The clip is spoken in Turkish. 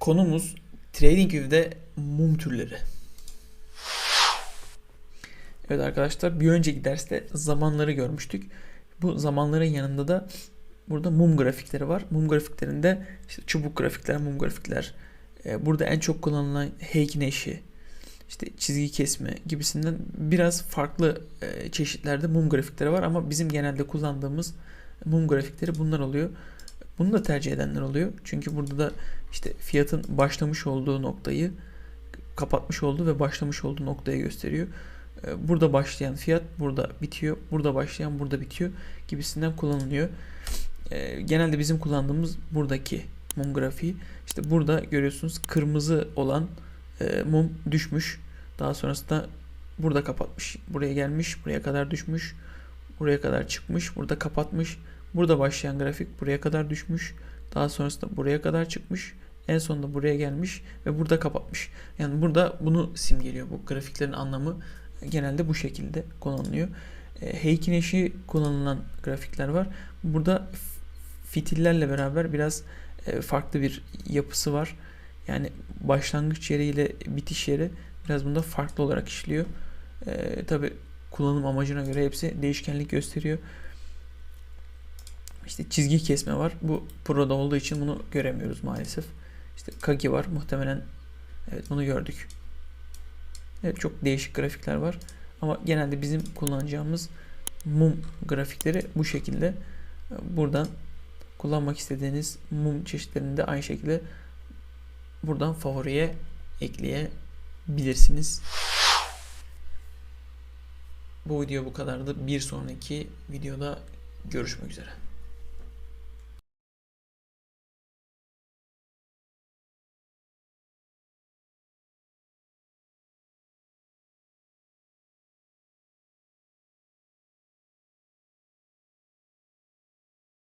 Konumuz TradingView'de mum türleri. Evet arkadaşlar bir önceki derste zamanları görmüştük. Bu zamanların yanında da burada mum grafikleri var. Mum grafiklerinde işte çubuk grafikler, mum grafikler. e, Burada en çok kullanılan Heikin eşi, işte çizgi kesme gibisinden biraz farklı e, çeşitlerde mum grafikleri var ama bizim genelde kullandığımız mum grafikleri bunlar oluyor. Bunu da tercih edenler oluyor. Çünkü burada da işte fiyatın başlamış olduğu noktayı kapatmış olduğu ve başlamış olduğu noktayı gösteriyor. Ee, Burada başlayan fiyat burada bitiyor. Burada başlayan burada bitiyor gibisinden kullanılıyor. Ee, Genelde bizim kullandığımız buradaki mum grafiği. İşte burada görüyorsunuz kırmızı olan e, mum düşmüş. Daha sonrasında burada kapatmış. Buraya gelmiş. Buraya kadar düşmüş. Buraya kadar çıkmış. Burada kapatmış. Burada başlayan grafik buraya kadar düşmüş. Daha sonrasında buraya kadar çıkmış. En sonunda buraya gelmiş ve burada kapatmış. Yani burada bunu simgeliyor. Bu grafiklerin anlamı genelde bu şekilde kullanılıyor. E, Heikin eşi kullanılan grafikler var. Burada fitillerle beraber biraz e, farklı bir yapısı var. Yani başlangıç yeri ile bitiş yeri biraz bunda farklı olarak işliyor. E, Tabi kullanım amacına göre hepsi değişkenlik gösteriyor. İşte çizgi kesme var. Bu Pro'da olduğu için bunu göremiyoruz maalesef. İşte Kagi var. Muhtemelen evet bunu gördük. Evet çok değişik grafikler var. Ama genelde bizim kullanacağımız mum grafikleri bu şekilde. Buradan kullanmak istediğiniz mum çeşitlerini de aynı şekilde buradan favoriye ekleyebilirsiniz. Bu video bu kadardı. Bir sonraki videoda görüşmek üzere.